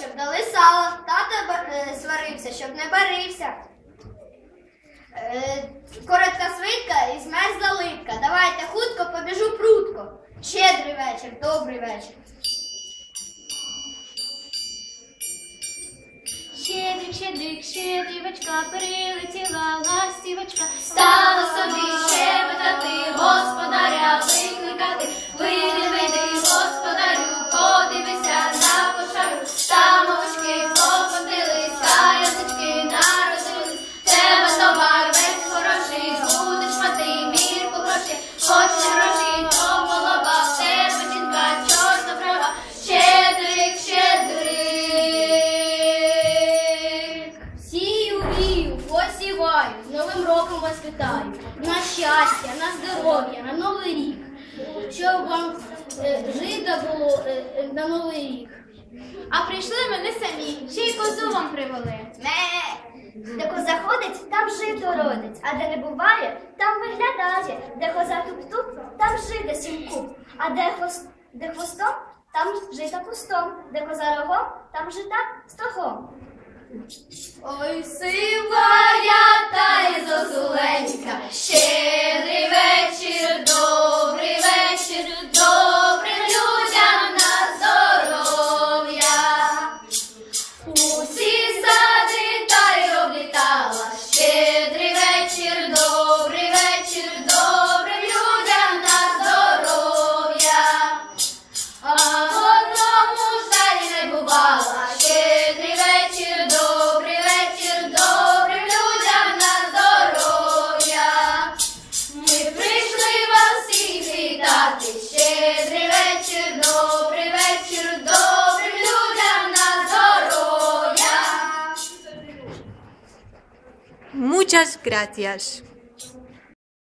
щоб дали сало, тата е, сварився, щоб не барився. Е, коротка свитка і змерзла липка. Давайте хутко побіжу прутко. Щедрий вечір, добрий вечір. Щедрик, щедрик, щедрівочка, прилетіла ластівочка, стала собі. Роком вас вітаю. На щастя, на здоров'я, на новий рік. Щоб вам е, жида було е, е, на новий рік. А прийшли ми не самі, ще й козу вам привели. Ме. Де коза ходить, там жито родить, а де не буває, там виглядає. Де коза туп-туп, там жида сім-куб, а де, хвост, де хвостом, там жита пустом, де коза рогом, там жита стогом. Ой, сивая та й зозуленька, Muchas gracias.